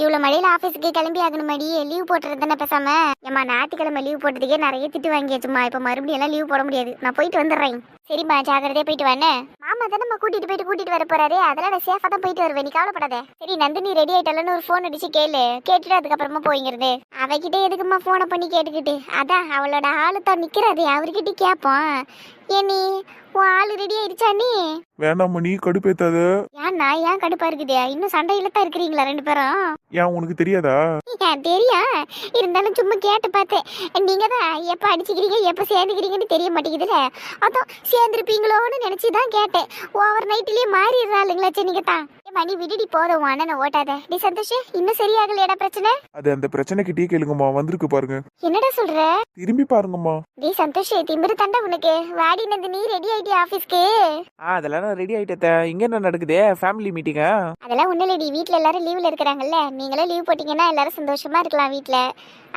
இவ்வளவு மழையில ஆபீஸ்க்கு கிளம்பி ஆகணுமாடி? லீவ் போட்டுறது தானே பேசாம? ஏமா ஞாயிற்றுக்கிழமை லீவ் போட்டதுக்கே நிறைய திட்டு வாங்கியாச்சுமா இப்ப மறுபடியும் எல்லாம் லீவ் போட முடியாது. நான் போயிட்டு வந்துடுறேன். சரிம்மா ஜாக்கிரதையா போயிட்டு வானே மாமா தானே நம்ம கூட்டிட்டு போயிட்டு கூட்டிட்டு வர போறாரு. அதெல்லாம் நான் சேஃபா தான் போயிட்டு வருவேன். நீ கவலைப்படாத. சரி நந்தினி ரெடி ஆயிட்டாலன்னு ஒரு ஃபோன் அடிச்சு கேளு. கேட்டுட்டு அதுக்கப்புறமா போய்ங்கிறது. அவகிட்ட எதுக்குமா ஃபோனை பண்ணி கேட்டுக்கிட்டு? அதான் அவளோட ஆளு தான் நிக்கிறாரு அவர்கிட்ட கேட்போம். ஏனி உன் ஆளு ரெடி ஆயிடுச்சா நீ? வேணாம்மா நீ கடுப்பேத்தாத. ஏன்னா ஏன் கடுப்பா இருக்குது? இன்னும் சண்டையில தான் இருக்கிறீங்களா ரெண்டு பேரும்? ஏன் உனக்கு தெரியாதா? ஏன் தெரியும் இருந்தாலும் சும்மா கேட்டு பார்த்தேன். நீங்க தான் எப்ப அடிச்சுக்கிறீங்க எப்ப சேர்ந்துக்கிறீங்கன்னு தெரிய மாட்டேங்குதுல அதான் சேர்ந்துருப்பீங்களோன்னு நினைச்சு தான் கேட்டேன். ஓவர் நைட்லயே மாறிடுறாளுங்களா நீங்க தான் மணி விடுடி போதும் அண்ணனை ஓட்டாத. டி சந்தோஷ் இன்னும் சரியாகலையடா பிரச்சனை? அது அந்த பிரச்சனை கிட்டே கேளுங்கம்மா வந்திருக்கு பாருங்க. என்னடா சொல்ற? திரும்பி பாருங்கம்மா. டி சந்தோஷ் திமிரு தண்டை உனக்கு. வாடி நந்தினி ரெடி ஆயிட்டி ஆபீஸ்க்கு ஆ அதெல்லாம் நான் ரெடி ஆயிட்டேன் இங்க என்ன நடக்குது? ஃபேமிலி மீட்டிங்கா அதெல்லாம் ஒன்றும் இல்லடி. வீட்டில் எல்லாரும் லீவில் இருக்கிறாங்கல்ல. நீங்களும் லீவ் போட்டிங்கன்னா எல்லாரும் சந்தோஷமா இருக்கலாம் வீட்டில்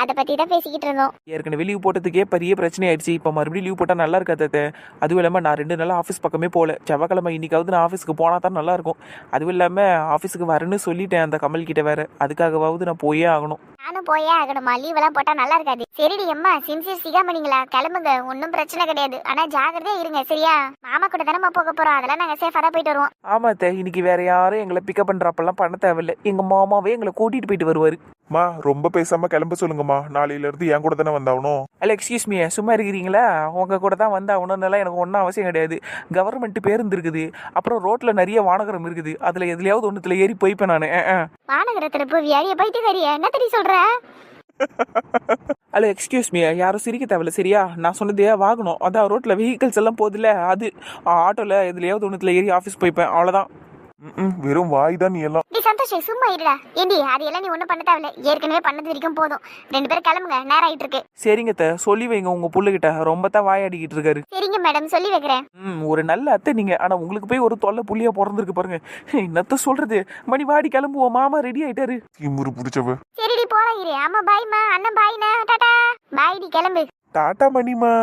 அதை பற்றி தான் பேசிக்கிட்டு இருந்தோம். ஏற்கனவே லீவ் போட்டதுக்கே பெரிய பிரச்சனை ஆயிடுச்சு. இப்போ மறுபடியும் லீவ் போட்டால் நல்லா இருக்காது. அதுவும் இல்லாமல் நான் ரெண்டு நாள் ஆஃபீஸ் பக்கமே போகல செவ்வாய்க்கிழமை இன்னைக்காவது நான் ஆஃபீஸ்க்கு போனால் தான் நல்லா இருக்கும். அதுவும் இல்லாமல் ஆஃபீஸுக்கு வரேன்னு சொல்லிட்டேன் அந்த கமல் கிட்ட வேற. அதுக்காகவாவது நான் போயே ஆகணும். நானும் போயே ஆகணுமா? லீவ் எல்லாம் போட்டா நல்லா இருக்காது. சரிடி அம்மா சின்சியர் சிகாமணிங்களா கிளம்புங்க. ஒன்றும் பிரச்சனை கிடையாது. ஆனா ஜாகிரதையா இருங்க சரியா? மாமா கூட தானே போக போறோம். அதெல்லாம் நாங்க சேஃபா தான் போயிட்டு வருவோம். ஆமா அத்தை இன்னைக்கு வேற யாரும் எங்களை பிக்கப் பண்ணுறப்பெல்லாம் பண்ண தேவையில்லை. எங்கள் மாமாவே எங்களை கூட்டிகிட்டு போயிட்டு வருவார். மா ரொம்ப பேசாம கிளம்ப சொல்லுங்கம்மா. நாளையில இருந்து என் கூட தானே வந்தாகணும். அல்ல எக்ஸ்கியூஸ் மீ சும்மா இருக்கிறீங்களா? உங்க கூட தான் வந்து ஆகணும்னால எனக்கு ஒன்றும் அவசியம் கிடையாது. கவர்மெண்ட் பேருந்து இருக்குது. அப்புறம் ரோட்டில் நிறைய வானகரம் இருக்குது. அதில் எதுலையாவது ஒன்றுத்துல ஏறி போய்ப்பேன் நான். வானகரத்துல போய் வியாடிய பைத்தியக்காரியா? என்ன தெரிய சொல்ற? அல்ல எக்ஸ்கியூஸ் மீ யாரும் சிரிக்க தேவையில்ல சரியா? நான் சொன்னதே வாகனம். அதான் ரோட்டில் வெஹிக்கிள்ஸ் எல்லாம் போகுதுல்ல அது. ஆட்டோவில் எதுலையாவது ஒன்றுத்துல ஏறி ஆஃபீஸ் போய்ப்பேன். அவ்வளோதான் ம்ம், வெறும் வாய் தான் நீ எல்லாம். நீ சந்தோஷ் சும்மா இருடா. ஏண்டி அது எல்லாம் நீ ஒன்றும் பண்ண தேவையில்ல. ஏற்கனவே பண்ணது வரைக்கும் போதும். ரெண்டு பேரும் கிளம்புங்க நேரம் ஆயிட்டு இருக்கு. சரிங்க அத்தை. சொல்லி வைங்க உங்கள் புள்ளுகிட்ட. ரொம்ப தான் வாயாடிக்கிட்டு இருக்காரு. சரிங்க மேடம். சொல்லி வைக்கிறேன். ம் ஒரு நல்ல அத்தை நீங்கள் ஆனால் உங்களுக்கு போய் ஒரு தொல்லை புள்ளியாக பிறந்திருக்கு பாருங்க. என்னத்த சொல்கிறது மணி வாடி கிளம்புவோம். மாமா ரெடி ஆயிட்டாரு. திமுரு பிடிச்சவ. சரிடி போலாம் இரு. ஆமா பாய்மா அண்ணன் பாய்ண்ணா டாடா. பாய்டி கிளம்பு. டாட்டா மணிமா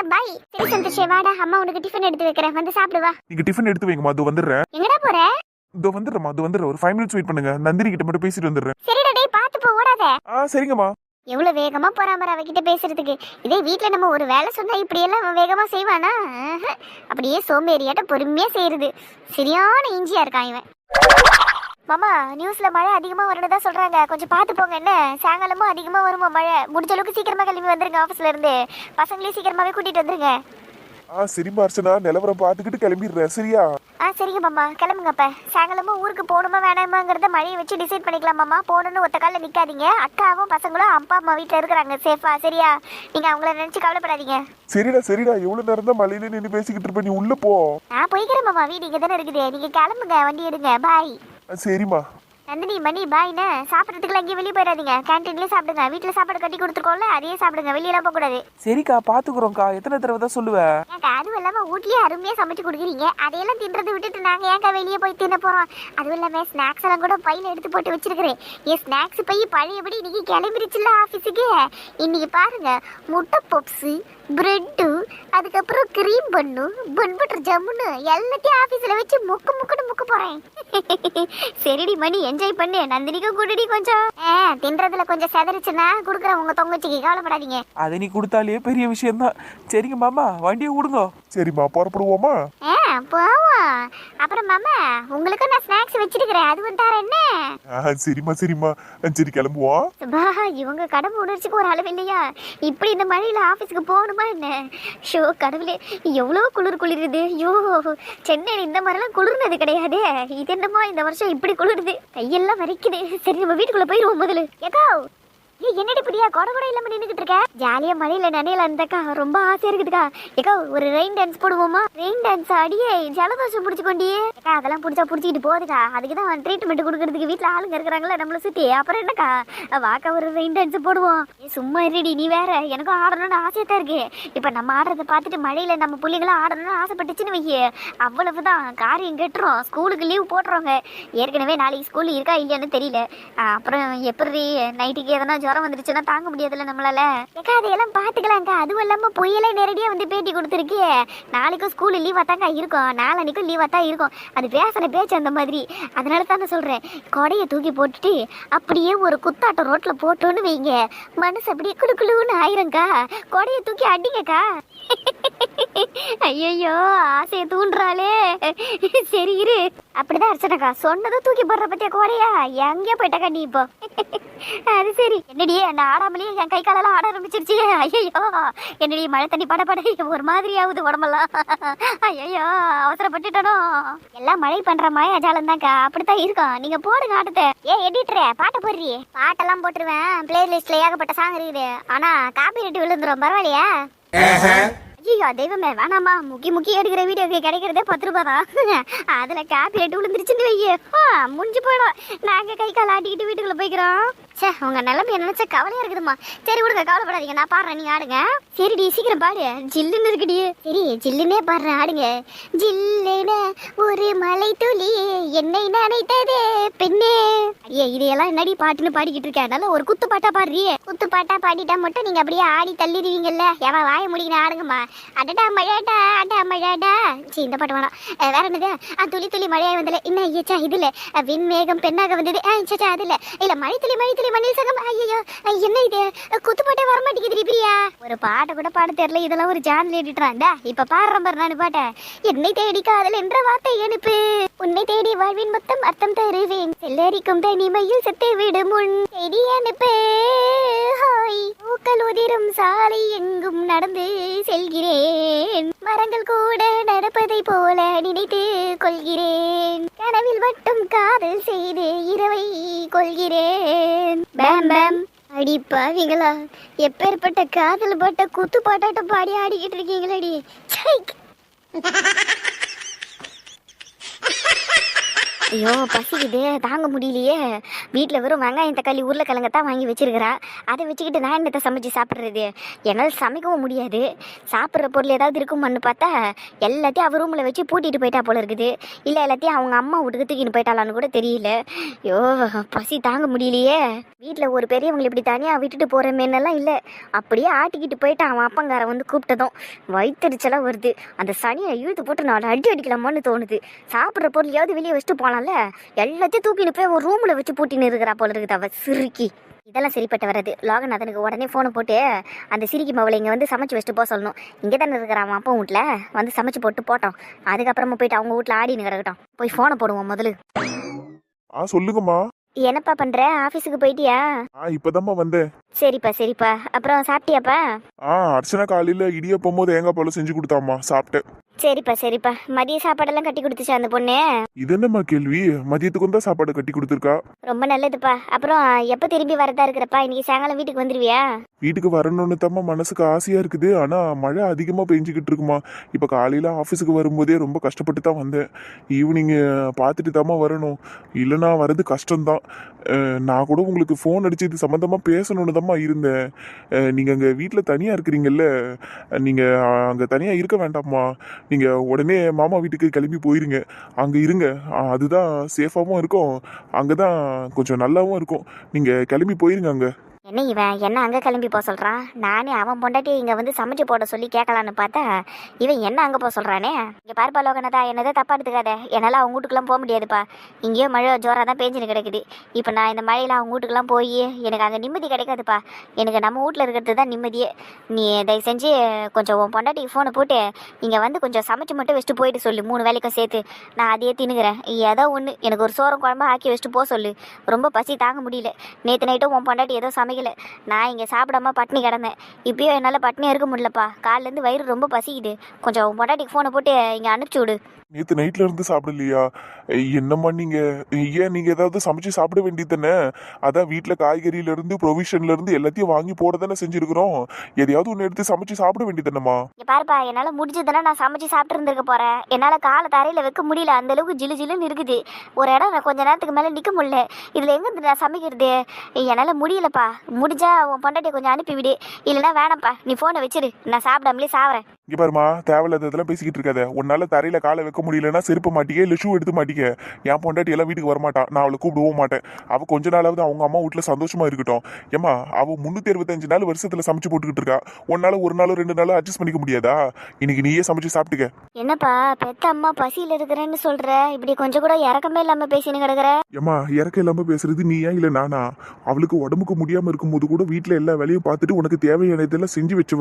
பாய் சரி சந்தோஷ் வாடா அம்மா உனக்கு டிஃபன் எடுத்து வைக்கிறேன். வந்து சாப்பிடு வா. நீங்க டிஃபன் எடுத்து வைங்கம்மா. அது வந்துடுறேன். எங்கடா போற? இதோ வந்துடுறேம்மா. அது வந்துடுறேன். ஒரு ஃபைவ் மினிட்ஸ் வெயிட் பண்ணுங்க. நந்தினி கிட்ட மட்டும் பேசிட்டு வந்துடுறேன். சரிடா டேய் பாத்து போ ஓடாத. ஆ சரிங்கம்மா. எவ்வளவு வேகமா போறாம அவகிட்ட பேசுறதுக்கு. இதே வீட்ல நம்ம ஒரு வேலை சொன்னா இப்படி எல்லாம் வேகமா செய்வானா. அப்படியே சோம்பேறியாட்ட பொறுமையா செய்யறது. சரியான இஞ்சியா இருக்கான் இவன். மாமா நியூஸ்ல மழை அதிகமா வரணுதா சொல்றாங்க. கொஞ்சம் பார்த்து போங்க என்ன? சாயங்காலமும் அதிகமா வருமா மழை? முடிஞ்ச அளவுக்கு சீக்கிரமா கிளம்பி வந்துருங்க ஆபீஸ்ல இருந்து. பசங்களையும் சீக்கிரமாவே கூட்டிட்டு வந்துருங்க. ஆ சரிம்மா அர்ச்சனா நிலவரம் பார்த்துக்கிட்டு கிளம்பிடுறேன். சரியா? ஆ சரிங்க மாமா. கிளம்புங்க அப்ப. சாயங்காலமும் ஊருக்கு போகணுமா வேணாமாங்கிறத மழையை வச்சு டிசைட் பண்ணிக்கலாம் மாமா. போகணும்னு ஒத்த காலில் நிக்காதீங்க. அக்காவும் பசங்களும் அப்பா அம்மா வீட்டில் இருக்கிறாங்க. சேஃபா சரியா? நீங்க அவங்கள நினைச்சு கவலைப்படாதீங்க. சரிடா சரிடா. எவ்வளவு நேரம் தான் மழையில நின்று பேசிக்கிட்டு இருப்ப நீ உள்ள போ. நான் போய்க்கிறேன் மாமா. வீடு இங்கே தானே இருக்குது. நீங்க கிளம்புங்க வண்டி எடுங்க. பாய் சரிம்மா. நந்தினி மணி பாய்ண்ணே சாப்பிட்றதுக்குலாம் எங்கேயும் வெளியே போயிடாதீங்க. கேன்டீன்லேயே சாப்பிடுங்க. வீட்டில் சாப்பாடு கட்டி கொடுத்துருக்கோம்ல அதையே சாப்பிடுங்க. வெளியெல்லாம் போகக்கூடாது சரிக்கா பார்த்துக்குறோம்க்கா. எத்தனை தடவை தான் சொல்லுவேன் ஏன்க்கா அதுவும் இல்லாமல் வீட்லயே அருமையாக சமைச்சு கொடுக்குறீங்க. அதையெல்லாம் தின்றதை விட்டுட்டு நாங்கள் ஏன்க்கா வெளியே போய் தின்ன போகிறோம் அதுவும் இல்லாமல் ஸ்நாக்ஸ் எல்லாம் கூட பையில எடுத்து போட்டு வச்சிருக்கிறேன். என் ஸ்நாக்ஸ் பை பழையபடி இன்னைக்கு கிளம்பிருச்சுல்ல ஆஃபீஸுக்கு இன்னைக்கு பாருங்க முட்டை பப்ஸு பிரெட்டு அதுக்கப்புறம் க்ரீம் பண்ணு. பன் பட்டர் ஜம்முன்னு எல்லாத்தையும் ஆஃபீஸில் வச்சு முக்கு முக்குன்னு முக்க போகிறேன் சரிடி மணி என்ஜாய் பண்ணு. நந்தினிக்கும் குடுடி கொஞ்சம். ஆ தின்றதுல கொஞ்சம் செதறிச்சுன்னா கொடுக்குறேன் உங்கள் தொங்கச்சிக்கு. கவலைப்படாதீங்க. அதை நீ கொடுத்தாலே பெரிய விஷயம்தான். சரிங்க மாமா வண்டியை விடுங்க சரிம்மா புறப்படுவோமா? ஆ போவோம். அப்புறம் மாமா உங்களுக்கு நான் ஸ்நாக்ஸ் வச்சிருக்கிறேன். அது வந்துட்டார என்ன? ஆ சரிம்மா சரிம்மா. சரி கிளம்புவோம். சுபா இவங்க கடமை உணர்ச்சிக்கு ஒரு அளவு இல்லையா? இப்படி இந்த மழையில ஆபீஸ்க்கு போகணுமா என்ன? ஷோ கடவுளே எவ்வளோ குளிர் குளிருது. ஐயோ சென்னையில் இந்த மாதிரிலாம் குளிர்னது கிடையாது. இது என்னமோ இந்த வருஷம் இப்படி குளிருது. கையெல்லாம் வரைக்குது சரி நம்ம வீட்டுக்குள்ள போயிருவோம் முதல்ல. ஏய், என்னடி இப்படியா கொட கூட இல்லாம நின்னுகிட்டு இருக்க? ஜாலியா மழையில நனையல இருந்தக்கா ரொம்ப ஆசையா இருக்குதுக்கா. ஏக்கா ஒரு ரெயின் டான்ஸ் போடுவோமா? ரெயின் டான்ஸ் அடியே ஜலதோஷம் பிடிச்சு கொண்டியே ஏக்கா அதெல்லாம் பிடிச்சா பிடிச்சிக்கிட்டு போகுதுக்கா. அதுக்கு தான் ட்ரீட்மெண்ட் கொடுக்கறதுக்கு வீட்ல ஆளுங்க இருக்கிறாங்களா நம்மள சுத்தி. அப்புறம் என்னக்கா? வாக்கா ஒரு ரெயின் டான்ஸ் போடுவோம். ஏய், சும்மா இருடி நீ வேற. எனக்கும் ஆடணும்னு ஆசையா தான் இருக்கு. இப்ப நம்ம ஆடுறத பார்த்துட்டு மழையில நம்ம பிள்ளைங்களாம் ஆடணும்னு ஆசைப்பட்டுச்சுன்னு வையே. அவ்வளவுதான். காரியம் கட்டுறோம். ஸ்கூலுக்கு லீவ் போட்டுருவாங்க ஏற்கனவே நாளைக்கு ஸ்கூல் இருக்கா இல்லையான்னு தெரியல. அப்புறம் எப்படி நைட்டுக்கு எதனா ஜுரம் வந்துருச்சுன்னா தாங்க முடியாதுல்ல நம்மளால. ஏக்கா அதையெல்லாம் பாத்துக்கலாம்க்கா. அதுவும் இல்லாம புயலே நேரடியா வந்து பேட்டி கொடுத்துருக்கே. நாளைக்கும் ஸ்கூல் லீவா தாங்க இருக்கும். நாளன்னைக்கும் லீவாக தான் இருக்கும். அது பேசுற பேச்சு அந்த மாதிரி. அதனால தான் நான் சொல்றேன். கொடையை தூக்கி போட்டுட்டு அப்படியே ஒரு குத்தாட்டம் ரோட்ல போட்டோன்னு வைங்க. மனசு அப்படியே குளு குளுன்னு ஆயிரும்க்கா. கொடையை தூக்கி அடிங்கக்கா. ஐயோ ஆசையை தூண்டுறாளே. சரி இரு. அப்படிதான் அர்ச்சனக்கா சொன்னதும் தூக்கி போடுற பத்தியா கோடையா எங்கேயோ போயிட்டக்கா நீ இப்போ. அது சரி. என்னடி அந்த ஆடாமலேயே என் கை காலெல்லாம் ஆட ஆரம்பிச்சிருச்சு. ஐயோ என்னடி மழை தண்ணி பட பட ஒரு மாதிரி ஆகுது உடம்பெல்லாம். ஐயோ அவசரப்பட்டுட்டனோ. எல்லாம் மழை பண்ற மாயாஜாலம் தான்க்கா. அப்படித்தான் இருக்கும். நீங்க போடுங்க ஆட்டத்தை ஏ எடிட்டரே பாட்டை போடுறீ. பாட்டெல்லாம் போட்டுருவேன். பிளே லிஸ்ட்ல ஏகப்பட்ட சாங் இருக்குது. ஆனா காப்பி ரெட்டி விழுந்துரும். பரவாயில்லையா? Uh huh. ஐயோ தெய்வமே வேணாமா? முக்கி முக்கி எடுக்கிற வீடியோக்கு கிடைக்கிறதே பத்து ரூபா தான் அதுல காப்பி ரேட்டு விழுந்துருச்சுன்னு வையே. முடிஞ்சு போயிடும். நாங்க கை கால் ஆட்டிக்கிட்டு வீட்டுக்குள்ள போய்க்கிறோம். சே உங்க நிலைமைய நினச்சா கவலையா இருக்குதுமா சரி விடுங்க கவலைப்படாதீங்க. நான் பாடுறேன் நீங்கள் ஆடுங்க. சரிடி சீக்கிரம் பாடு. ஜில்லுன்னு இருக்குடி. சரி ஜில்லுன்னே பாடுறேன் ஆடுங்க. ஜில்லுன ஒரு மலை துளி என்னை நினைத்ததே பெண்ணே. ஐயா இதையெல்லாம் என்னடி பாட்டுன்னு பாடிக்கிட்டு இருக்கேன் நல்ல ஒரு குத்து பாட்டா பாடுறியே. குத்து பாட்டா பாடிட்டா மட்டும் நீங்க அப்படியே ஆடி தள்ளிடுவீங்கல்ல. ஏமா வாய முடிக்கணும் ஆடுங்கம்மா. அடடா மழையாடா அடா மழையாடா. சரி இந்த பாட்டு வேணாம். வேற என்னது? ஆ துளி துளி மழையாய் வந்தல என்ன ஐயச்சா இதுல? விண் மேகம் பெண்ணாக வந்தது. ஆ சச்சா அதுல. இல்ல மழை துளி மழை துளி மண்ணில் சகம். ஐயோ என்ன இது? குத்து பாட்டே வர மாட்டேங்குது பிரியா. ஒரு பாட்டை கூட பாட தெரியல. இதெல்லாம் ஒரு ஜான்ல எடிட்டுறான் இப்ப பாடுறேன் பாரு நான் பாட்டை. என்னை தேடி காதல் என்ற வார்த்தை அனுப்பு. உன்னை தேடி வாழ்வின் மொத்தம் அர்த்தம் தருவேன். செல்லரிக்கும் தனிமையில் செத்து விடும் உன் தேடி அனுப்பு. ஹாய் பூக்கள் உதிரும் சாலை எங்கும் நடந்து செல்கிறேன். மரங்கள் கூட நடப்பதை போல நினைத்து கொள்கிறேன். கனவில் மட்டும் காதல் செய்து இரவை கொள்கிறேன். பேம் பேம். அடிப்பாவீங்களா? எப்பேற்பட்ட காதல் பட்ட குத்து பாட்டாட்டம் பாடி ஆடிக்கிட்டு இருக்கீங்களடி. ஐயோ பசிக்குது. தாங்க முடியலையே. வீட்டில் வெறும் வெங்காயம் தக்காளி உருளைக்கிழங்க தான் வாங்கி வச்சிருக்கிறா. அதை வச்சுக்கிட்டு நான் என்னத்தை சமைச்சு சாப்பிட்றது? என்னால் சமைக்கவும் முடியாது. சாப்பிட்ற பொருள் ஏதாவது இருக்குமான்னு பார்த்தா எல்லாத்தையும் அவர் ரூமில் வச்சு பூட்டிட்டு போயிட்டா போல இருக்குது. இல்லை எல்லாத்தையும் அவங்க அம்மா வீட்டுக்கு தூக்கின்னு போயிட்டாளான்னு கூட தெரியல. ஐயோ பசி தாங்க முடியலையே. வீட்டில் ஒரு பெரியவங்களை இப்படி தனியாக விட்டுட்டு போகிற மேனெல்லாம் இல்லை. அப்படியே ஆட்டிக்கிட்டு போயிட்டு அவன் அப்பங்கார வந்து கூப்பிட்டதும். வயிற்றுச்சலாக வருது. அந்த சனியை இழுத்து போட்டு நான் அடி அடிக்கலாமான்னு தோணுது. சாப்பிட்ற பொருளையாவது வெளியே வச்சுட்டு போகலாம்ல எல்லாத்தையும் தூக்கின்னு போய் ஒரு ரூமில் வச்சு பூட்டின்னு இருக்கிறா போல இருக்குது அவ சிறுக்கி இதெல்லாம் சரிப்பட்டு வராது. லோகநாதனுக்கு உடனே ஃபோனை போட்டு அந்த சிரிக்கி மவளை இங்கே வந்து சமைச்சு வச்சுட்டு போக சொல்லணும். இங்கே தானே இருக்கிறான் அவன் அப்பா வீட்டில் வந்து சமைச்சு போட்டு போட்டோம் அதுக்கப்புறமா போயிட்டு அவங்க வீட்டில் ஆடின்னு கிடக்கட்டும். போய் ஃபோனை போடுவோம் முதல்ல. ஆ சொல்லுங்கம்மா. என்னப்பா பண்ணுற ஆஃபீஸுக்கு போயிட்டியா? ஆ இப்பதாம்மா வந்தேன். சரிப்பா சரிப்பா. அப்புறம் சாப்பிட்டியாப்பா? ஆ அர்ச்சனா காலையில இடியப்பம் தேங்காய் பாலும் செஞ்சு கொடுத்தாம்மா. சாப்பிட்டேன். சரிப்பா சரிப்பா. மதிய சாப்பாடெல்லாம் கட்டி கொடுத்துச்சா அந்த பொண்ணு? இது என்னம்மா கேள்வி? மதியத்துக்கும் தான் சாப்பாடு கட்டி கொடுத்துருக்கா? ரொம்ப நல்லதுப்பா. அப்புறம் எப்போ திரும்பி வரதா இருக்கிறப்பா? இன்னைக்கு சாயங்காலம் வீட்டுக்கு வந்துருவியா? வீட்டுக்கு வரணும்னு தாம்மா மனசுக்கு ஆசையா இருக்குது. ஆனா மழை அதிகமா பெஞ்சுக்கிட்டு இருக்குமா. இப்ப காலையில ஆஃபீஸுக்கு வரும்போதே ரொம்ப கஷ்டப்பட்டு தான் வந்தேன். ஈவினிங் பார்த்துட்டு தாம்மா வரணும். இல்லைன்னா வர்றது கஷ்டம்தான். நான் கூட உங்களுக்கு ஃபோன் அடித்து இது சம்மந்தமாக பேசணுன்னு தாம்மா இருந்தேன். நீங்கள் அங்கே வீட்டில் தனியாக இருக்கிறீங்கல்ல நீங்கள் அங்கே தனியாக இருக்க வேண்டாம்மா. நீங்கள் உடனே மாமா வீட்டுக்கு கிளம்பி போயிருங்க. அங்கே இருங்க. அதுதான் சேஃபாகவும் இருக்கும். அங்கே தான் கொஞ்சம் நல்லாவும் இருக்கும். நீங்கள் கிளம்பி போயிருங்க அங்கே. என்ன இவன் என்ன அங்கே கிளம்பி போக சொல்கிறான் நானே அவன் பொண்டாட்டி இங்கே வந்து சமைச்சு போட சொல்லி கேட்கலான்னு பார்த்தா இவன் என்ன அங்கே போக சொல்கிறானே இங்கே பாருப்பா லோகனதா என்னதை தப்பா எடுத்துக்காத? என்னால் அவங்க வீட்டுக்குலாம் போக முடியாதுப்பா. இங்கேயோ மழை ஜோராக தான் பேஞ்சுன்னு கிடக்குது. இப்போ நான் இந்த மழையில் அவங்க வீட்டுக்குலாம் போய் எனக்கு அங்கே நிம்மதி கிடைக்காதுப்பா. எனக்கு நம்ம வீட்டில் இருக்கிறது தான் நிம்மதியே. நீ தயவு செஞ்சு கொஞ்சம் உன் பொண்டாட்டிக்கு ஃபோனை போட்டு இங்கே வந்து கொஞ்சம் சமைச்சு மட்டும் வச்சுட்டு போயிட்டு சொல்லு. மூணு வேலைக்கும் சேர்த்து. நான் அதையே தின்னுக்கிறேன். ஏதோ ஒன்று எனக்கு ஒரு சோரம் குழம்பு ஆக்கி வச்சுட்டு போக சொல்லு. ரொம்ப பசி தாங்க முடியல. நேற்று நைட்டும் உன் பொண்டாட்டி ஏதோ சமைக்கல நான் இங்கே சாப்பிடாம பட்னி கிடந்தேன். இப்பயும் என்னால் பட்னியாக இருக்க முடியலப்பா. காலிலேருந்து வயிறு ரொம்ப பசிக்குது. கொஞ்சம் உன் பொண்டாட்டிக்கு ஃபோனை போட்டு இங்கே அனுப்பிச்சி விடு. நேத்து நைட்ல இருந்து சாப்பிடலையா? என்னம்மா நீங்க? ஏன் நீங்க ஏதாவது சமைச்சு சாப்பிட வேண்டியது தானே அதான் வீட்டுல காய்கறியில இருந்து ப்ரொவிஷன்ல இருந்து எல்லாத்தையும் வாங்கி போட தானே செஞ்சிருக்கிறோம். எதையாவது ஒன்று எடுத்து சமைச்சு சாப்பிட வேண்டியது தானேம்மா பாருப்பா என்னால் முடிஞ்சதுன்னா நான் சமைச்சு சாப்பிட்டு இருந்திருக்க போகிறேன் என்னால் காலை தரையில் வைக்க முடியல. அந்த அளவுக்கு ஜிலு ஜிலுன்னு இருக்குது. ஒரு இடம் நான் கொஞ்ச நேரத்துக்கு மேலே நிற்க முடியல. இதில் எங்கேருந்து நான் சமைக்கிறது? என்னால் முடியலப்பா. முடிஞ்சா உன் பொண்டாட்டியை கொஞ்சம் அனுப்பி விடு. இல்லைன்னா வேணாம்ப்பா. நீ ஃபோனை வச்சிரு. நான் சாப்பிடாமலே சாவறேன். இங்க பாருமா தேவையில்லாததெல்லாம் பேசிக்கிட்டு இருக்காத. உன்னால தரையில காலை வைக்க முடியலன்னா செருப்பு மாட்டிக்க இல்ல ஷூ எடுத்து மாட்டிக்க. என் பொண்டாட்டி எல்லாம் வீட்டுக்கு வரமாட்டான் நான் அவளை கூப்பிடவும் மாட்டேன். அவ கொஞ்ச நாளாவது அவங்க அம்மா வீட்டுல சந்தோஷமா இருக்கட்டும். ஏமா அவ முன்னூத்தி அறுபத்தஞ்சு நாள் வருஷத்துல சமைச்சு போட்டுக்கிட்டு இருக்கா. உன்னால ஒரு நாள் ரெண்டு நாள் அட்ஜஸ்ட் பண்ணிக்க முடியாதா? இன்னைக்கு நீயே சமைச்சு சாப்பிட்டுக்க. என்னப்பா பெத்த அம்மா பசியில் இருக்கிறேன்னு சொல்ற. இப்படி கொஞ்சம் கூட இறக்கமே இல்லாம பேசின்னு கிடக்குற. ஏமா இறக்க இல்லாம பேசுறது நீயா இல்ல நானா? அவளுக்கு உடம்புக்கு முடியாம இருக்கும்போது கூட வீட்டுல எல்லா வேலையும் பார்த்துட்டு உனக்கு தேவையானதெல்லாம் செஞ்சு வச்சுவ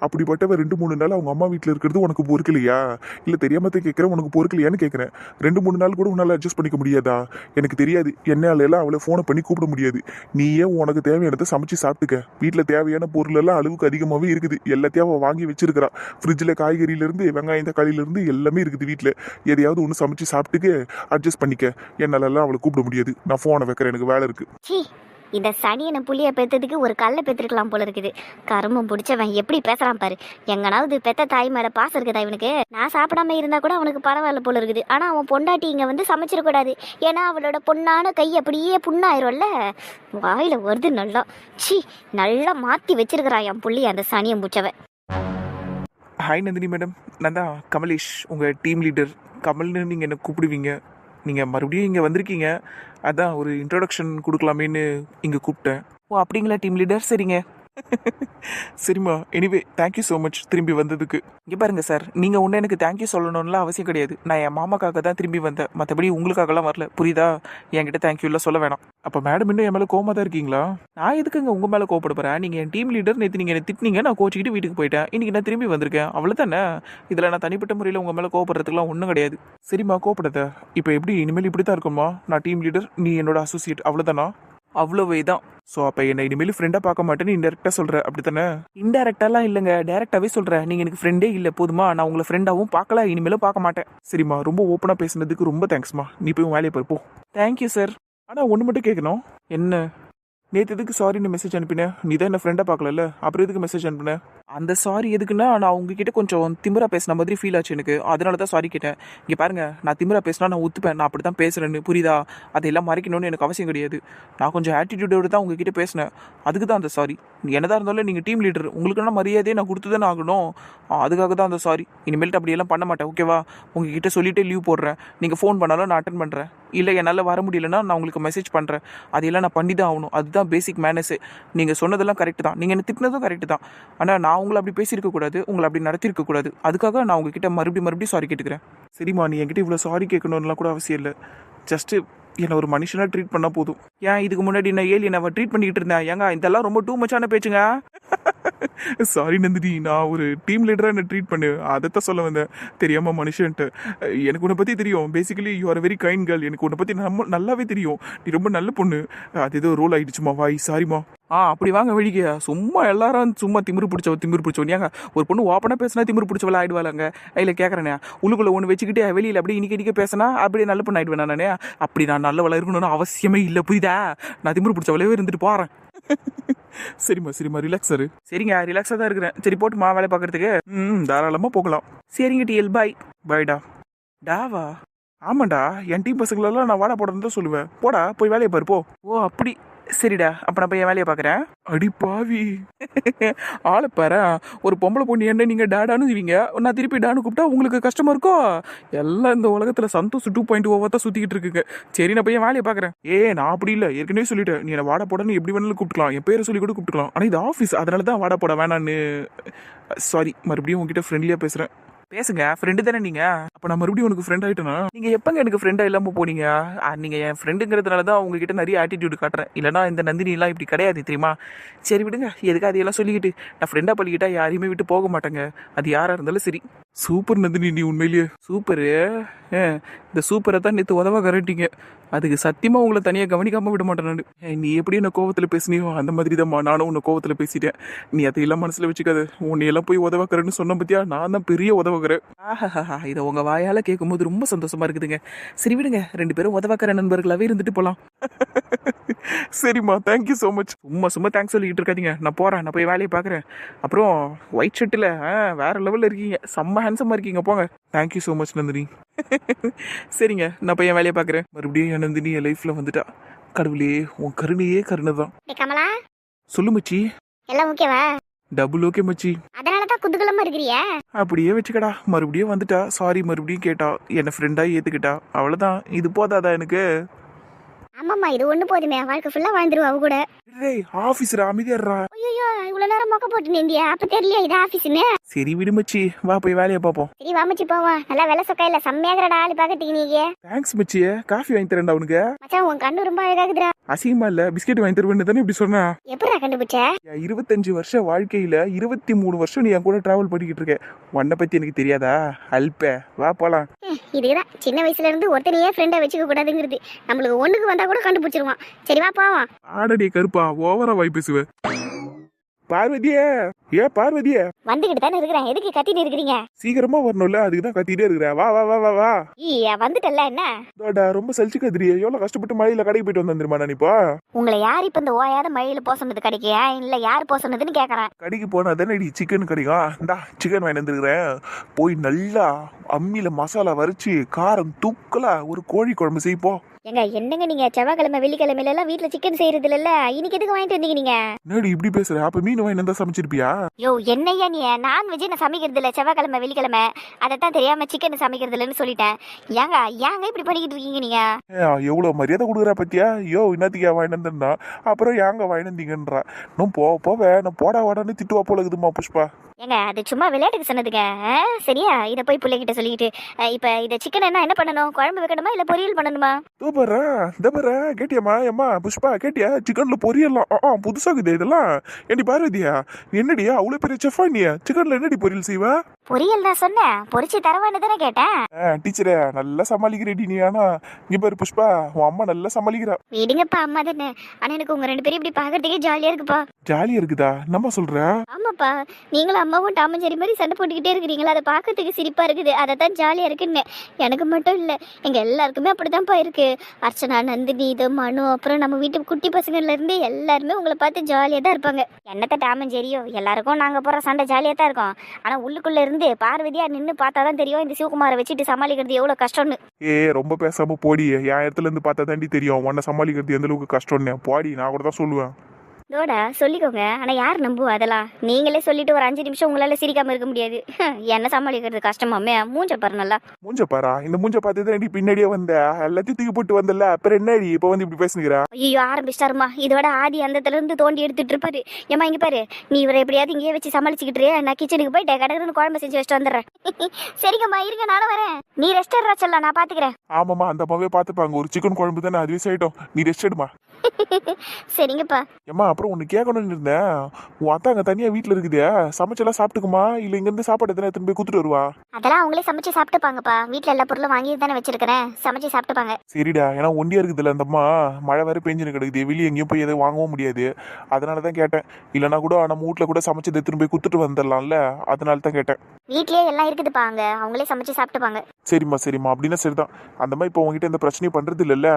அப்படிப்பட்டவ ரெண்டு மூணு நாள் அவங்க அம்மா வீட்டுல இருக்கிறது உனக்கு பொறுக்கலையா? இல்ல தெரியாம கேட்கறேன் உனக்கு பொறுக்கலையான்னு கேட்குறேன் ரெண்டு மூணு நாள் கூட உன்னால் அட்ஜஸ்ட் பண்ணிக்க முடியாதா? எனக்கு தெரியாது. என்னால் எல்லாம் அவளை ஃபோனை பண்ணி கூப்பிட முடியாது. நீயே உனக்கு தேவையானதை சமைச்சு சாப்பிட்டுக்க. வீட்டில் தேவையான பொருள் எல்லாம் அளவுக்கு அதிகமாகவே இருக்குது. எல்லாத்தையும் அவள் வாங்கி வச்சிருக்கிறா. ஃப்ரிட்ஜில் காய்கறியிலேருந்து வெங்காயம் தக்காளியிலேருந்து எல்லாமே இருக்குது வீட்டில் எதையாவது ஒன்று சமைச்சு சாப்பிட்டுக்க அட்ஜஸ்ட் பண்ணிக்க. என்னால எல்லாம் அவளை கூப்பிட முடியாது. நான் ஃபோனை வைக்கிறேன். எனக்கு வேலை இருக்குது இந்த சனியனை புளிய பெற்றதுக்கு ஒரு கல்லை பெற்றுருக்கலாம் போல இருக்குது. கருமம் பிடிச்சவன் எப்படி பேசுகிறான் பாரு. எங்கனாவது பெத்த தாய் மேல பாசம் இருக்குதா இவனுக்கு? நான் சாப்பிடாம இருந்தா கூட அவனுக்கு பரவாயில்ல போல இருக்குது. ஆனா அவன் பொண்டாட்டி இங்க வந்து சமைச்சிடக்கூடாது ஏன்னா அவளோட பொண்ணான கை அப்படியே புண்ணாயிரும்ல. வாயில வருது நல்லா. சி நல்லா மாத்தி வச்சிருக்கிறான் என் புள்ளி அந்த சனியன் பிடிச்சவன். Hi Nandini madam. நான் தான் கமலேஷ் உங்கள் டீம் லீடர் கமல்னு நீங்கள் என்ன கூப்பிடுவீங்க? நீங்கள் மறுபடியும் இங்கே வந்திருக்கீங்க. அதான் ஒரு இன்ட்ரோடக்ஷன் கொடுக்கலாமேன்னு இங்கே கூப்பிட்டேன். ஓ அப்படிங்களா டீம் லீடர் சரிங்க. சரிம்மா. எனிவே தேங்க்யூ ஸோ மச் திரும்பி வந்ததுக்கு. இங்கே பாருங்க சார் நீங்கள் ஒன்று எனக்கு தேங்க்யூ சொல்லணும்லாம் அவசியம் கிடையாது. நான் என் மாமாக்காக தான் திரும்பி வந்தேன். மற்றபடி உங்களுக்காகலாம் வரல. புரியுதா? என்கிட்ட தேங்க்யூலாம் சொல்ல வேணாம். அப்போ மேடம் இன்னும் என் மேலே கோமா தான் இருக்கீங்களா? நான் எதுக்குங்க உங்கள் மேலே கோவப்பட போகிறேன் நீங்கள் என் டீம் லீடர் நேற்று நீங்கள் என்ன திட்டினீங்க. நான் கோச்சிக்கிட்டு வீட்டுக்கு போயிட்டேன். இன்னைக்கு நான் திரும்பி வந்திருக்கேன். அவ்வளோ தானே இதில் நான் தனிப்பட்ட முறையில் உங்கள் மேலே கோபப்படுறதுக்குலாம் ஒன்றும் கிடையாது. சரிம்மா கோவப்படாத. இப்போ எப்படி இனிமேல் இப்படி தான் இருக்குமா நான் டீம் லீடர் நீ என்னோட அசோசியேட் அவ்வளோதானா அவ்வளோவே தான். ஸோ அப்போ என்ன இனிமேல் ஃப்ரெண்டாக பார்க்க மாட்டேன்னு இன்டெரக்டாக சொல்கிற அப்படி தானே இன்டெரக்டாலாம் இல்லைங்க. டேரெக்டாகவே சொல்கிறேன் நீங்கள் எனக்கு ஃப்ரெண்டே இல்லை. போதுமா? நான் உங்களை ஃப்ரெண்டாகவும் பார்க்கல. இனிமேலும் பார்க்க மாட்டேன். சரிம்மா. ரொம்ப ஓப்பனாக பேசுனதுக்கு ரொம்ப தேங்க்ஸ்மா நீ போய் வேலையை பாரு, போ. தேங்க்யூ சார் ஆனால் ஒன்று மட்டும் கேட்கணும் என்ன? நேற்று எதுக்கு சாரின்னு மெசேஜ் அனுப்பினேன் நீ தான் என்ன ஃப்ரெண்டாக பார்க்கல அப்புறம் எதுக்கு மெசேஜ் அனுப்பினேன் அந்த சாரி எதுக்குன்னா நான் உங்ககிட்ட கொஞ்சம் திமிரா பேசின மாதிரி ஃபீல் ஆச்சு எனக்கு. அதனால தான் சாரி கேட்டேன். இங்கே பாருங்க நான் திமிரா பேசினா நான் ஒத்துப்பேன். நான் அப்படி தான் பேசுகிறேன்னு புரியுதா? அதையெல்லாம் மறைக்கணும்னு எனக்கு அவசியம் கிடையாது. நான் கொஞ்சம் ஆட்டிடியூடோடு தான் உங்ககிட்ட பேசினேன். அதுக்கு தான் அந்த சாரி என்னதான் இருந்தாலும் நீங்கள் டீம் லீடர் உங்களுக்குன்னா மரியாதையை நான் கொடுத்து தானே ஆகணும். அதுக்காக தான் அந்த சாரி இனிமேல்ட்டு அப்படியெல்லாம் பண்ண மாட்டேன். ஓகேவா உங்ககிட்ட சொல்லிட்டே லீவ் போடுறேன். நீங்கள் ஃபோன் பண்ணாலும் நான் அட்டன் பண்ணுறேன் இல்லை என்னால் வர முடியலன்னா நான் உங்களுக்கு மெசேஜ் பண்ணுறேன் அதையெல்லாம் நான் பண்ணி தான் ஆகணும். அதுதான் பேசிக் மேனஸு நீங்கள் சொன்னதெல்லாம் கரெக்ட் தான். நீங்கள் என்ன திட்டினதும் கரெக்ட் தான். ஆனால் நான் உங்களை அப்படி பேசியிருக்க கூடாது உங்களை அப்படி நடத்தியிருக்க கூடாது. அதுக்காக நான் உங்ககிட்ட மறுபடியும் மறுபடியும் சாரி கேட்டுக்கிறேன். சரிம்மா நீ என்கிட்ட இவ்வளோ சாரி கேட்கணும்லாம் கூட அவசியம் இல்லை. ஜஸ்ட்டு என்னை ஒரு மனுஷனாக ட்ரீட் பண்ணால் போதும். ஏன் இதுக்கு முன்னாடி நான் ஏழு என்ன ட்ரீட் பண்ணிக்கிட்டு இருந்தேன் ஏங்க இதெல்லாம் ரொம்ப டூ மச்சான பேச்சுங்க. சாரி நந்தினி நான் ஒரு டீம் லீடராக என்ன ட்ரீட் பண்ணு. அதைத்தான் சொல்ல வந்தேன். தெரியாமல் மனுஷன்ட்டு. எனக்கு உன்னை பற்றி தெரியும். Basically you are very kind girl எனக்கு உன்னை பற்றி நம்ம நல்லாவே தெரியும். நீ ரொம்ப நல்ல பொண்ணு. அது ஏதோ ரோல் ஆயிடுச்சுமா வாய்? சாரிம்மா ஆ அப்படி வாங்க வெளியே சும்மா எல்லாரும் சும்மா திமிரு பிடிச்சவ திமிரு பிடிச்சவனியாங்க ஒரு பொண்ணு ஓப்பனாக பேசினா திமிரு பிடிச்சவள ஆயிடுவாங்க இல்லை கேட்குறேனே உள்ளுக்குள்ளே ஒன்று வச்சுக்கிட்டு வெளியில் அப்படியே இன்றைக்கி இன்றைக்கி பேசினா அப்படியே நல்ல பொண்ணு ஆயிடுவேன் நானே. அப்படி நான் நல்லவளா இருக்கணும்னு அவசியமே இல்லை புரியுதா? நான் திமிரு பிடிச்சவளவே இருந்துட்டு போகிறேன் சரிம்மா சரிம்மா ரிலாக்ஸ் சரிங்க ரிலாக்ஸாக தான் இருக்கிறேன். சரி போட்டுமா வேலை பார்க்கறதுக்கு? ம் தாராளமாக போகலாம். சரிங்க டிஎல் பாய் பாய்டா டாவா? ஆமாண்டா என் டீம் பசங்களெல்லாம் நான் வாடா போடணும் தான் சொல்லுவேன். போடா போய் வேலையை பாரு போ. ஓ அப்படி. சரிடா அப்போ நான் போய் என் வேலையை பார்க்குறேன். அடி பாவி. ஆளை பாரு ஒரு பொம்பளை பொண்ணு என்ன நீங்கள் டாடான்னு செய்வீங்க நான் திருப்பி டான்னு கூப்பிட்டா உங்களுக்கு கஷ்டமா இருக்கோ? எல்லாம் இந்த உலகத்தில் சந்தோஷ் டூ பாயிண்ட் ஓவர் தான் சுற்றிக்கிட்டு இருக்குங்க. சரி நான் போய் என் வேலையை பார்க்குறேன். ஏ நான் அப்படி இல்லை. ஏற்கனவே சொல்லிட்டேன். நீ என்ன வாடா போடன்னு எப்படி வேணாலும் கூப்பிட்டுக்கலாம். என் பேரை சொல்லி கூட கூப்பிட்டுக்கலாம். ஆனால் இது ஆஃபீஸ் அதனால தான் வாடா போட வேணான்னு. சாரி மறுபடியும் உங்ககிட்ட ஃப்ரெண்ட்லியாக பேசுகிறேன் பேசுங்க. ஃப்ரெண்டு தானே நீங்க? அப்ப நான் மறுபடியும் உனக்கு ஃப்ரெண்ட் ஆயிட்டேனா? நீங்க எப்பங்க எனக்கு ஃப்ரெண்டா இல்லாம போனீங்க? நீங்க என் ஃப்ரெண்டுங்கிறதுனால தான் உங்ககிட்ட நிறைய ஆட்டிடியூட் காட்டுறேன். இல்லைனா இந்த நந்தினி எல்லாம் இப்படி கிடையாது தெரியுமா? சரி விடுங்க. எதுக்கு அதையெல்லாம் சொல்லிக்கிட்டு? நான் ஃப்ரெண்டா பழகிட்டா யாரையுமே விட்டு போக மாட்டேங்க. அது யாரா இருந்தாலும் சரி. சூப்பர் நந்தினி நீ உண்மையிலேயே சூப்பரு. இந்த சூப்பரை தான் நேற்று உதவ கரட்டிங்க. அதுக்கு சத்தியமாக உங்களை தனியாக கவனிக்காமல் விட மாட்டேன் நான். நீ எப்படி என்ன கோவத்தில் பேசுனியோ அந்த மாதிரி தான் நானும் உன்னை கோவத்தில் பேசிட்டேன். நீ அதையெல்லாம் மனசில் வச்சுக்காத. உன்னையெல்லாம் போய் உதவக்கிறேன்னு சொன்ன பற்றியா நான் தான் பெரிய உதவுகிறேன் ஆஹா இதை உங்கள் வாயால் கேட்கும்போது ரொம்ப சந்தோஷமா இருக்குதுங்க. சரி விடுங்க ரெண்டு பேரும் உதவாக்கிற நண்பர்களாகவே இருந்துட்டு போகலாம் சரிம்மா தேங்க்யூ ஸோ மச் சும்மா சும்மா தேங்க்ஸ் சொல்லிக்கிட்டு இருக்காதீங்க. நான் போகிறேன் நான் போய் வேலையை பார்க்குறேன் அப்புறம் ஒயிட் ஷர்ட்டில் வேறு லெவலில் இருக்கீங்க. செம்ம ஹேண்ட்ஸமாக இருக்கீங்க. போங்க. Thank you so much Nandini. சரிங்க நான் போய் என் வேலையை பார்க்குறேன். மறுபடியும் என் நந்தினி என் லைஃப்பில் வந்துட்டா. கடவுளே உன் கருணையே கருணை தான் கமலா. சொல்லு மச்சி. எல்லாம் ஓகேவா டபுள் ஓகே மச்சி. அதனால தான் குதூகலமா இருக்கிறியா. அப்படியே வச்சுக்கடா. மறுபடியும் வந்துட்டா. சாரி மறுபடியும் கேட்டா. என்னை ஃப்ரெண்டாக ஏற்றுக்கிட்டா அவ்வளோதான் இது போதாதா எனக்கு? ஆமாம்மா இது ஒண்ணு போதுமே. வாழ்க்கை ஃபுல்லா வாழ்ந்துருவா அவ கூட. டேய் ஆஃபீஸர் அமைதியாடுறா ஐயோ இவ்வளவு நேரம் மொக்க போட்டு நிந்தியா அப்ப தெரியலையா இது ஆபீஸ்னு சரி விடு மச்சி. வா போய் வேலையை பார்ப்போம். சரி வாமச்சி போவா நல்லா வேலை சொக்கா இல்ல செம்மையாகிறடா ஆளு நீங்க. தேங்க்ஸ் மச்சியே காஃபி வாங்கி தரேன்டா உனக்கு. மச்சான் உன் கண்ணு ரொம்ப அழகாகுதுடா. அசிங்கமா இல்ல பிஸ்கெட் வாங்கி தருவேன்னு தானே இப்படி சொன்னா? எப்படிடா கண்டுபிடிச்ச? இருபத்தஞ்சு வருஷ வாழ்க்கையில இருபத்தி மூணு வருஷம் நீ என் கூட டிராவல் பண்ணிக்கிட்டு இருக்க. உன்னை பத்தி எனக்கு தெரியாதா? அல்ப. வா போலாம். இதுதான் சின்ன வயசுல இருந்து ஒருத்தனையே ஃப்ரெண்டா வச்சுக்க கூடாதுங்கிறது. நம்மளுக்கு ஒண்ணுக்கு வந்தா கூட கண்டுபிடிச்சிருவான். சரி வா போவோம். ஆடடி கருப்பா. ஓவரா வாய் பேசுவ. பார்வதியே ஏ பார்வதியே. வந்துகிட்டு தானே இருக்கிறேன். எதுக்கு கத்திட்டு இருக்கிறீங்க? சீக்கிரமா வரணும்ல அதுக்கு தான் கத்திட்டே இருக்கிற வா வா வா வா வா. ஈ வந்துட்டல்ல என்ன? இதோடா ரொம்ப சலிச்சுக்காதிரியே எவ்வளவு கஷ்டப்பட்டு மழையில கடைக்கு போயிட்டு வந்தேன் தெரியுமா நான் இப்போ? உங்களை யார் இப்ப இந்த ஓயாத மழையில போக சொன்னது கிடைக்கையா இல்ல யார் போக சொன்னதுன்னு கேக்குறேன். கடைக்கு போனா தானே சிக்கன் கிடைக்கும். இந்தா சிக்கன் வாங்கி வந்துருக்கிறேன். போய் நல்லா அம்மியில மசாலா வரைச்சு காரம் தூக்கலா ஒரு கோழி குழம்பு செய்ப்போ ஏங்க என்னங்க நீங்க? செவ்வாய்க்கிழமை வெள்ளிக்கிழமையில எல்லாம் வீட்டுல சிக்கன் செய்யறது இல்ல இன்னைக்கு எதுக்கு வாங்கிட்டு வந்தீங்க நீங்க? என்னடி இப்படி பேசுற? அப்ப மீன் வாங்கி வந்தா சமைச்சிருப்பியா? யோ என்னய்யா நீ? நான்வெஜ் நான் சமைக்கிறது இல்ல செவ்வாய்க்கிழமை வெள்ளிக்கிழமை. அதைத்தான் தெரியாம சிக்கன் சமைக்கிறது இல்லைன்னு சொல்லிட்டேன். ஏங்க ஏங்க இப்படி பண்ணிக்கிட்டு இருக்கீங்க நீங்க? எவ்வளவு மரியாதை கொடுக்குறா பத்தியா? யோ இன்னத்துக்கு வாங்கி வந்தா அப்புறம் ஏங்க வாங்கி வந்தீங்கன்றா? இன்னும் போ போவே. நான் போடா வாடான்னு திட்டுவா போல இருக்குதுமா புஷ்பா. ஏங்க அது சும்மா விளையாட்டுக்கு சொன்னதுங்க. சரியா? இதை போய் பிள்ளைகிட்ட சொல்லிக்கிட்டு இப்போ இப்ப இதை சிக்கன் என்ன என்ன பண்ணணும்? குழம்பு வைக்கணுமா? இல்ல பொரியல் பண்ணணுமா? தூபரா தூபரா கேட்டியாம்மா ஏம்மா புஷ்பா கேட்டியா? சிக்கன்ல பொரியலாம் ஆ, ஆ புதுசாகுது இதெல்லாம். ஏண்டி பார்வதியா என்னடியா அவ்வளவு பெரிய செஃபா நீ? சிக்கன்ல என்னடி பொரியல் செய்வா? பொரியல் தான் சொன்னேன். பொரிச்சு தரவான்னு தானே கேட்டேன். டீச்சரே நல்லா சமாளிக்கிறேடி நீ. ஆனா இங்க பாரு புஷ்பா உன் அம்மா நல்லா சமாளிக்கிறா. விடுங்கப்பா அம்மா தானே. ஆனா எனக்கு உங்க ரெண்டு பேரும் இப்படி பாக்குறதுக்கே ஜாலியா இருக்குப்பா. ஜாலியா இருக்குதா? நம்ம சொல்ற? ஆமாப்பா. நீங்களும் அம்மாவும் டாமன் சரி மாதிரி சண்டை போட்டுக்கிட்டே இருக்கிறீங்களா? அதை பார்க்கறதுக்கு சிரிப்பா இருக்குது. அதை தான் ஜாலியா இருக்குன்னு. எனக்கு மட்டும் இல்ல. எங்க எல்லாருக்குமே அப்படிதான்ப்பா இருக்கு. அர்ச்சனா நந்தினி இது மனு அப்புறம் நம்ம வீட்டு குட்டி பசங்கள்ல இருந்து எல்லாருமே உங்களை பார்த்து ஜாலியா தான் இருப்பாங்க. என்னத்த டாமன் சரியோ எல்லாருக்கும் நாங்க போற சண்டை ஜாலியா தான் இருக்கோம். ஆனா உள்ளுக்குள்ள இருந்து பார்வதியா நின்னு பார்த்தா தான் தெரியும். இந்த சிவகுமாரை வச்சுட்டு சமாளிக்கிறது எவ்வளவு கஷ்டம்னு. ஏ ரொம்ப பேசாம போடி என் இடத்துல இருந்து பார்த்தா தாண்டி தெரியும். உன்னை சமாளிக்கிறது எந்த அளவுக்கு கஷ்டம்னு. போடி நான் கூட தான் சொல்லுவேன். இதோட சொல்லிக்கோங்க. ஆனா யார் நம்புவா அதெல்லாம்? நீங்களே சொல்லிட்டு ஒரு அஞ்சு நிமிஷம் உங்களால சிரிக்காம இருக்க முடியாது. என்ன சமாளிக்கிறது? கஷ்டமாமே மூஞ்ச பாரு நல்லா. மூஞ்ச பாரா இந்த மூஞ்ச பார்த்து தான் பின்னாடியே வந்த? எல்லாத்தையும் தூக்கி போட்டு வந்தல அப்புறம் என்னடி இப்போ வந்து இப்படி பேசுகிறா ஐயோ ஆரம்பிச்சிட்டாருமா. இதோட ஆதி அந்தத்துல இருந்து தோண்டி எடுத்துட்டு இருப்பாரு. ஏமா இங்க பாரு. நீ இவரை எப்படியாவது இங்கேயே வச்சு சமாளிச்சுக்கிட்டு நான் கிச்சனுக்கு போயிட்டு கடற்கன்னு குழம்பு செஞ்சு வச்சுட்டு வந்துடுறேன். சரிங்கம்மா இருங்க நானும் வரேன். நீ ரெஸ்ட் எடுறா நான் பாத்துக்கிறேன். ஆமாம்மா அந்த அம்மாவே பார்த்துப்பாங்க. ஒரு சிக்கன் குழம்பு தானே அதுவே செய்யட்டும். நீ ரெஸ்ட் எடுமா சரிங்கப்பா. ஏம்மா அப்புறம் ஒன்று கேட்கணும்னு இருந்தேன். உன் அத்தா அங்கே தனியாக வீட்டில் இருக்குதே. சமைச்செல்லாம் சாப்பிட்டுக்குமா? இல்லை இங்கேருந்து சாப்பாடு எத்தனை போய் கொடுத்துட்டு வருவா? அதெல்லாம் அவங்களே சமைச்சு சாப்பிட்டுப்பாங்கப்பா. வீட்ல எல்லா பொருளும் வாங்கி தானே வச்சிருக்கிறேன். சமைச்சு சாப்பிட்டுப்பாங்க. சரிடா. ஏன்னா ஒண்டியா இருக்குதுல்ல அந்த அம்மா. மழை வேற பெஞ்சுன்னு கிடக்குது. வெளியே எங்கேயும் போய் எதுவும் வாங்கவும் முடியாது. அதனால தான் கேட்டேன். இல்லைனா கூட நம்ம வீட்டில் கூட சமைச்சது போய் கொடுத்துட்டு வந்துடலாம்ல. அதனால தான் கேட்டேன். வீட்லயே எல்லாம் இருக்குதுப்பா அங்க. அவங்களே சமைச்சு சாப்பிட்டுப்பாங்க. சரிம்மா சரிம்மா. அப்படின்னா சரிதான். அந்த மாதிரி இப்போ உங்ககிட்ட எந்த பிரச்சனையும் பண்ணுறது இல்லைல்ல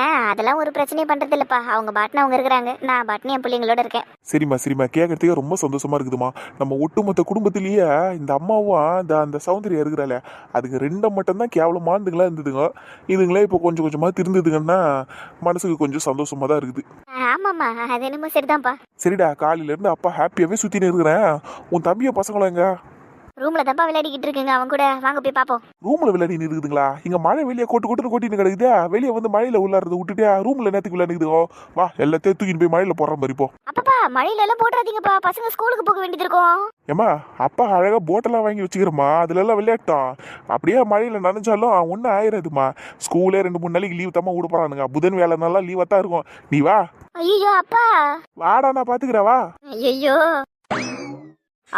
ஆ அதெல்லாம் ஒரு பிரச்சனையும் பண்றது இல்லப்பா அவங்க பாட்டுன்னு அவங்க இருக்கிறாங்க. நான் பாட்டுன்னு என் பிள்ளைங்களோட இருக்கேன். சரிம்மா சரிம்மா. கேட்கறதுக்கே ரொம்ப சந்தோஷமா இருக்குதுமா நம்ம ஒட்டுமொத்த குடும்பத்திலேயே இந்த அம்மாவும் இந்த அந்த சௌந்தர்யா இருக்கிறாளே அதுக்கு ரெண்டை மட்டும்தான் கேவலமானதுங்களா இருந்ததுங்க. இதுங்களே இப்போ கொஞ்சம் கொஞ்சமா திருந்ததுங்கன்னா மனசுக்கு கொஞ்சம் சந்தோஷமா தான் இருக்குது. ஆமாம்மா அது என்னமோ சரிதான்ப்பா. சரிடா காலையில இருந்து அப்பா ஹாப்பியாவே சுத்தின்னு இருக்கிறேன். உன் தம்பிய பசங்களும் எங்க? ரூம்ல தப்பா விளையாடிக்கிட்டு இருக்குங்க. அவங்க கூட. வாங்க போய் பாப்போம். ரூம்ல விளையாடின்னு இருக்குதுங்களா இங்க மழை வெளியே கொட்டு கொட்டுன்னு கொட்டின்னு கிடக்குதா. வெளியே வந்து மழையில உள்ளாடுறது விட்டுட்டு ரூம்ல நேரத்துக்கு விளையாடுக்குதோ வா எல்லாத்தையும் தூக்கின்னு போய் மழையில போடுற மாதிரி போ. அப்பப்பா மழையில எல்லாம் போட்டுறாதீங்கப்பா. பசங்க ஸ்கூலுக்கு போக வேண்டியது இருக்கும் ஏம்மா அப்பா அழகா போட்டெல்லாம் வாங்கி வச்சுக்கிறோமா அதுல எல்லாம் விளையாட்டோம் அப்படியே மழையில நனைஞ்சாலும் ஒன்றும் ஆயிராதுமா ஸ்கூலே ரெண்டு மூணு நாளைக்கு லீவ் தாம்மா விட போறானுங்க. புதன் வேலை நாளா லீவா தான் இருக்கும். நீ வா. ஐயோ அப்பா. வாடா நான் பாத்துக்கிறேன் வா. ஐயோ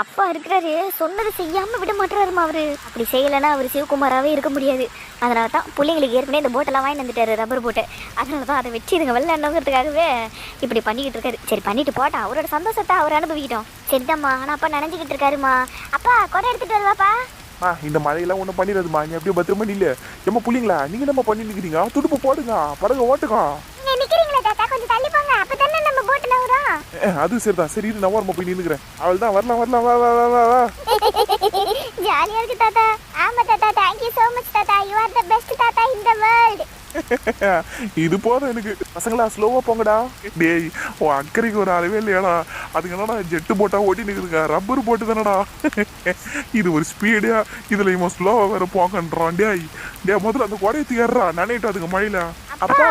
அப்பா இருக்கிறாரு. சொன்னது செய்யாம விட மாட்டாருமா அவரு? அப்படி செய்யலைன்னா அவர் சிவகுமாராவே இருக்க முடியாது. அதனால தான் பிள்ளைங்களுக்கு ஏற்கனவே இந்த போட்டெல்லாம் வாங்கி வந்துட்டாரு ரப்பர் போட்டு அதனால தான் அதை வச்சு இதுங்க வெள்ளணுங்கிறதுக்காகவே இப்படி பண்ணிக்கிட்டு இருக்காரு. சரி பண்ணிட்டு போட்டா அவரோட சந்தோஷத்தை அவர் அனுபவிக்கிட்டோம். சரிதாம்மா ஆனா அப்பா நினைஞ்சுக்கிட்டு இருக்காருமா. அப்பா கொடை எடுத்துட்டு வருவாப்பா. ஆ இந்த மழையெல்லாம் ஒன்றும் பண்ணிடாதுமா. நீ அப்படியே பத்திரமா நில்லு. ஏம்மா புள்ளிங்களா? நீங்க என்னம்மா பண்ணி நிக்கிறீங்க? துடுப்பு போடுங்க. படகு ஓட்டுங்க நீங்க நிக்கிறீங்களா தாத்தா. கொஞ்சம் தள்ளி போங்க அப்பதானே நம்ம போட் நவரும் ஏ, அது சரிதான். சரி இரு, நான் ஓரமா போய் நின்னுக்கிறேன். அவள் தான் வரலாம் வரலாம் வா வா வா வா வா. ஜாலியா இருக்கு தாத்தா. ஆமா தாத்தா. தேங்க் யூ so மச் தாத்தா. யூ ஆர் த பெஸ்ட் தாத்தா இன் த வேர்ல்ட் இது போதும் எனக்கு. பசங்களா ஸ்லோவா போங்கடா. டேய் உன் அக்கறைக்கு ஒரு அளவே இல்லையாடா. அதுக்கு என்னடா ஜெட்டு போட்டா ஓட்டி நிற்குதுங்க ரப்பர் போட்டு தானடா. இது ஒரு ஸ்பீடா இதுல இவன் ஸ்லோவா வேற போங்கன்றான். டேய் டேய் முதல்ல அந்த குறைய தீர்றா. நினைட்டு அதுக்கு மழையில. அப்பா.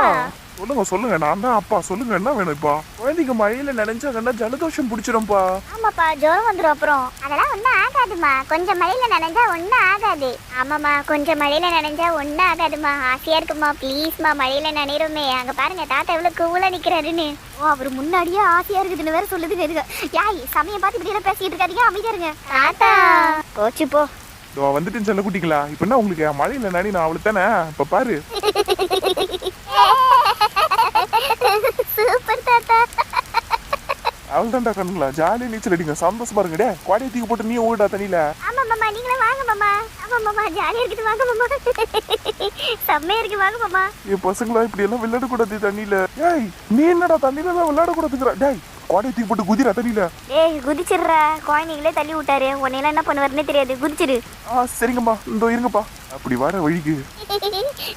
சொல்லுங்க சொல்லுங்க. நான் தான் அப்பா. சொல்லுங்க என்ன வேணும் இப்பா? குழந்தைங்க மழையில நினைஞ்சா கண்டா ஜலதோஷம் பிடிச்சிடும்பா. ஆமாப்பா ஜுரம் வந்துடும் அப்புறம். அதெல்லாம் ஒன்றும் ஆகாதுமா கொஞ்சம் மழையில நனைஞ்சா ஒன்றும் ஆகாது. ஆமாம்மா கொஞ்சம் மழையில நனைஞ்சா ஒன்றும் ஆகாதுமா ஆசையா இருக்குமா ப்ளீஸ்மா மழையில நனைகிறோமே அங்க பாருங்க தாத்தா எவ்வளவு கூலா நிக்கிறாருன்னு. ஓ அவர் முன்னாடியே ஆசையா இருக்குதுன்னு வேற சொல்லுதுங்க இருங்க யாய் சமயம் பார்த்து இப்படி எல்லாம் பேசிட்டு இருக்காதீங்க. அமைதியா இருங்க. தாத்தா. போச்சு போ. இதோ வந்துட்டு செல்ல குட்டிங்களா இப்ப என்ன உங்களுக்கு? மழையில நடி நான் அவளுக்கு தானே? இப்ப பாரு. சூப்பர் தாத்தா. அவள் தான்டா கண்ணுங்களா? ஜாலியா நீச்சல் அடிங்க. சந்தோஷமா இருங்க. டே கோடையை தூக்கி போட்டு நீ ஓடா தண்ணியில. ஆமா மாமா. நீங்களும் வாங்க மாமா. ஆமா மாமா. ஜாலியா இருக்குது. வாங்க மாமா. செம்மையா இருக்கு வாங்க மாமா. என் பசங்களா இப்படி எல்லாம் விளையாட கூடாது தண்ணியில. ஏய் நீ என்னடா தண்ணியில எல்லாம் விளையாட கூடாதுங்கிற டேய் கோடையை தூக்கி போட்டு குதிரா தண்ணியில. ஏய் குதிச்சிடுறா. குழந்தைங்களே தள்ளி விட்டாரு. உன்னையெல்லாம் என்ன பண்ணுவாருன்னு தெரியாது. குதிச்சிரு. ஆ சரிங்கம்மா. இந்த இருங்கப்பா. அப்படி வர வழிக்கு.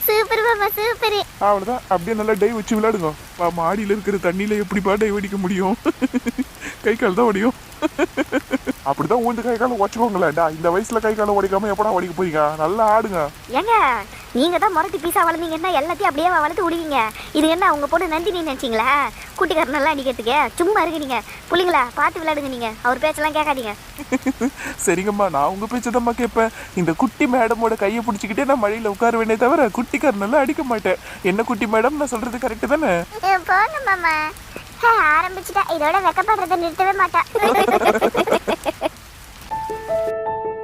சூப்பர் மாமா சூப்பர். அவ்வளவுதான். அப்படியே நல்லா டை வச்சு விளையாடுங்க. மாடியில இருக்கிற தண்ணியில எப்படிப்பா டை வெடிக்க முடியும்? கை கால் தான் உடையும் அப்படிதான் ஊந்து கை காலம் உடச்சுக்கோங்களேன்டா. இந்த வயசுல கை காலம் உடைக்காம எப்படா உடைக்க போறீங்க? நல்லா ஆடுங்க. ஏங்க நீங்க தான் முரட்டு பீஸா வளர்ந்தீங்கன்னா எல்லாத்தையும் அப்படியே வளர்த்து விடுவீங்க இது என்ன உங்க பொண்ணு நந்தினி நினைச்சீங்களா? குட்டிக்காரன் நல்லா அடிக்கிறதுக்கு. சும்மா இருக்கு நீங்க. புள்ளிங்களா பார்த்து விளையாடுங்க நீங்க. அவர் பேச்செல்லாம் கேட்காதீங்க. சரிங்கம்மா நான் உங்க பேச்சதம்மா கேட்பேன். இந்த குட்டி மேடமோட கையை பிடிச்சிக்கிட்டே நான் மழையில உட்காருவேனே தவிர குட்டிக்காரனெல்லாம் அடிக்க மாட்டேன். என்ன குட்டி மேடம்? நான் சொல்றது கரெக்டு தானே? போதும் மாமா. ஆரம்பிச்சுட்டா. இதோட வெக்கப்படுறதை நிறுத்தவே மாட்டா.